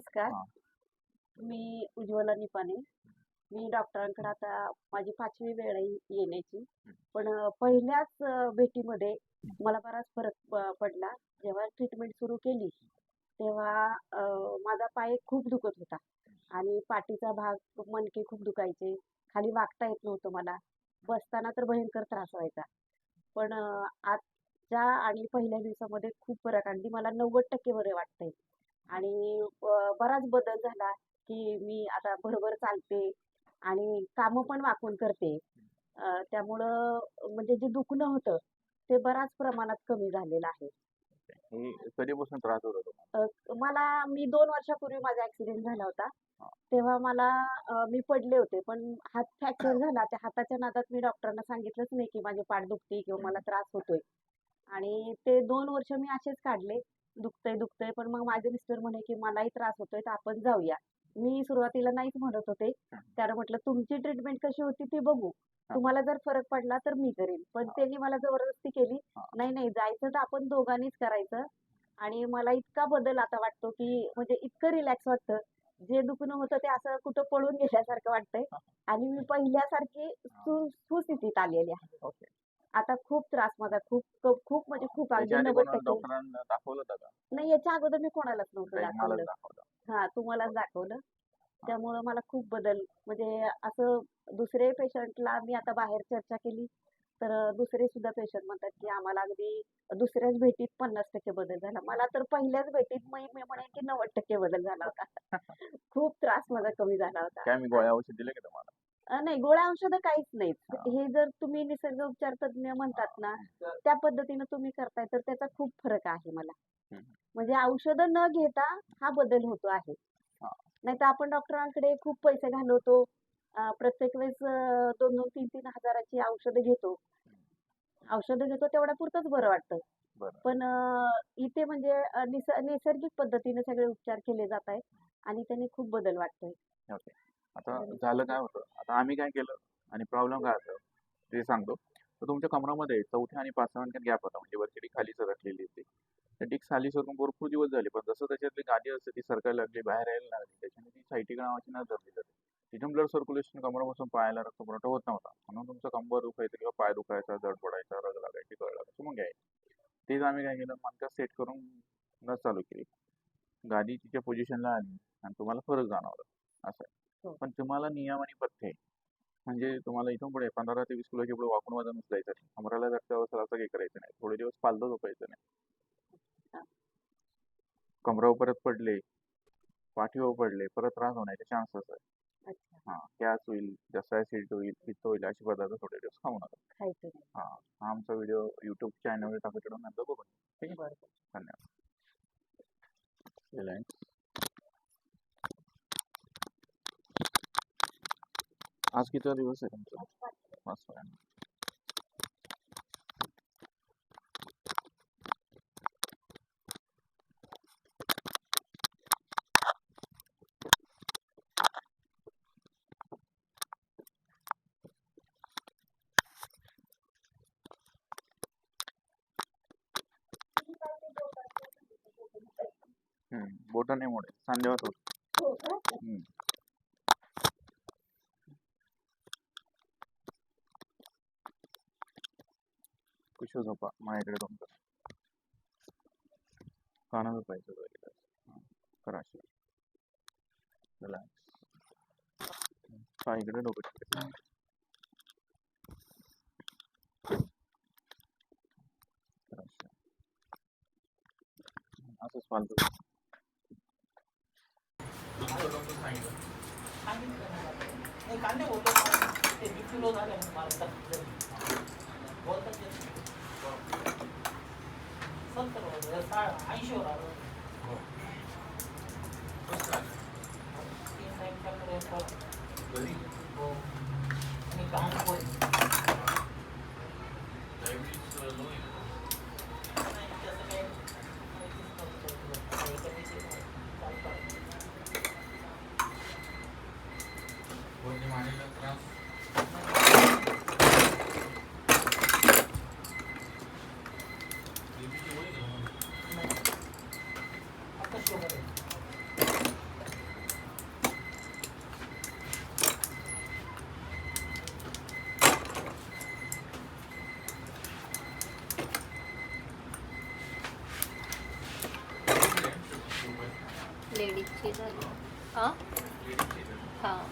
नमस्कार. हा. मी उज्ज्वला निपाणे मी डॉक्टरांकडे आता माझी पाचवी वेळ आहे येण्याची. पण अ, पहिल्याच अ, भेटीमध्ये मला बराच फरक प- पडला. जेव्हा ट्रीटमेंट सुरू केली तेव्हा अ, माझा पाय खूप दुखत होता. आणि पाठीचा भाग मणके खूप दुखायचे. खाली वाकता येत नव्हतं मला. बसताना तर भयंकर त्रास व्हायचा. पण अ, आजच्या आणि पहिल्या दिवसामध्ये खूप फरक. अगदी मला नव्वद टक्के बरे वाटतंय. आणि बराच बदल झाला की मी आता बरोबर चालते आणि कामं पण वाकून करते. त्यामुळं म्हणजे जे दुखणं होतं ते बऱ्याच प्रमाणात कमी झालेलं आहे. कधीपासून त्रास होत मला मी दोन वर्षापूर्वी माझा ऍक्सिडेंट झाला होता. तेव्हा मला मी पडले होते पण हात फ्रॅक्चर झाला. त्या हाताच्या नादात मी डॉक्टरांना सांगितलंच नाही की माझी पाठ दुखते किंवा मला त्रास होतोय. आणि ते दोन वर्ष मी असेच काढले. दुखतंय दुखतंय. पण मग माझे मिस्टर म्हणे की मलाही त्रास होतोय तर आपण जाऊया. मी सुरुवातीला नाहीच म्हणत होते. त्याला म्हटलं तुमची ट्रीटमेंट कशी होती ती बघू. तुम्हाला जर फरक पडला तर मी करेन. पण. त्यांनी मला जबरदस्ती केली. नाही नाही जायचं तर आपण दोघांनीच करायचं. आणि मला इतका बदल आता वाटतो की म्हणजे इतकं रिलॅक्स वाटतं. जे दुखणं होतं ते असं कुठं पळून गेल्यासारखं वाटतंय. आणि मी पहिल्यासारखी सुस्थितीत आलेली आहे. आता खूप त्रास माझा खूप खूप- म्हणजे खूप अगदी नव्वद टक्के डॉक्टरांना दाखवलं होतं का? नाही याच्या अगोदर मी कोणालाच नव्हतं काही मला दाखवलं. दाखवलं. हा तुम्हालाच दाखवलं. त्यामुळं मला खूप बदल म्हणजे असं दुसरे पेशंटला मी आता बाहेर चर्चा केली तर दुसरे सुद्धा पेशंट म्हणतात की आम्हाला अगदी दुसऱ्याच भेटीत पन्नास टक्के बदल झाला. मला तर पहिल्याच भेटीत मी मी म्हणेन की नव्वद टक्के बदल झाला होता. खूप त्रास माझा कमी झाला होता. काय मी गोळ्या औषध दिले का तुम्हाला? नाही गोळ्या औषधं काहीच नाहीत. हा. जर तुम्ही निसर्ग उपचार तज्ञ म्हणतात ना त्या पद्धतीनं तुम्ही करताय तर त्याचा खूप फरक आहे मला. म्हणजे औषधं न घेता हा बदल होतो आहे. नाही तर आपण डॉक्टरांकडे खूप पैसे घालवतो. प्रत्येक वेळेस दोन दोन तीन तीन हजाराची औषधं घेतो. औषधं घेतो तेवढ्या पुरतच बरं वाटतं. पण इथे म्हणजे नैसर्गिक पद्धतीने सगळे उपचार केले जात आहेत आणि त्याने खूप बदल वाटतोय. आता झालं काय होतं? तर आम्ही काय केलं? आणि प्रॉब्लेम काय असं ते सांगतो. तर तुमच्या कमरामध्ये चौथ्या आणि पाचव्या अंकात गॅप होता. म्हणजे वरची डिक खाली सरकलेली होती. तर डिक खाली सरकून भरपूर दिवस झाले. पण जसं त्याच्यातली गादी असते ती सरकायला लागली बाहेर यायला लागली. त्याच्याने ती सायटिक नावाची नस धरली जाते तिथून ब्लड सर्क्युलेशन कमरापासून पायाला रक्त पुरवठा होत नव्हता. म्हणून तुमचं कंबर दुखायचं किंवा पाय दुखायचा जड पडायचा रग लागायची कळ लागायची मग घ्यायचं. तेच आम्ही काय केलं? मनका सेट करून नस चालू केली. गादी तिच्या पोझिशनला आली आणि तुम्हाला फरक जाणवला. असं आहे. हो. पण तुम्हाला नियम आणि पथ्य म्हणजे तुम्हाला इथून पुढे पंधरा ते वीस किलोच्या पुढे वाकून वजन उचलायचं नाही. कमराला बसला असं काही करायचं नाही. थोडे दिवस पालतं झोपायचं नाही. कमरावर परत पडले पाठीवर पडले परत त्रास होण्याचे चान्सेस आहे. अच्छा. हा गॅस होईल जास्त ऍसिड होईल पित्त होईल असे पदार्थ थोडे दिवस खाऊ नका. खायचं नाही. हा हा आमचा व्हिडिओ युट्यूब चॅनलवर टाकू नंतर बघू ठीक आहे धन्यवाद. रिलायन्स. आज किती दिवस आहे तुमचा मस्त आहे. हम्म बोट नाही मोडे सांधेवर होत हो का? हम्म. कुशो झोपा माझ्याकडे तुमचं कानाचं पाहिजे वगैरे करा अशी रिलॅक्स हा इकडे डोकं ठेवा. करा अशी. असंच फालतू एक कांदे होतो ते वीस किलो झाले मला बोलतात ते सत्तर 릴리치드 어? 릴리치드. 어.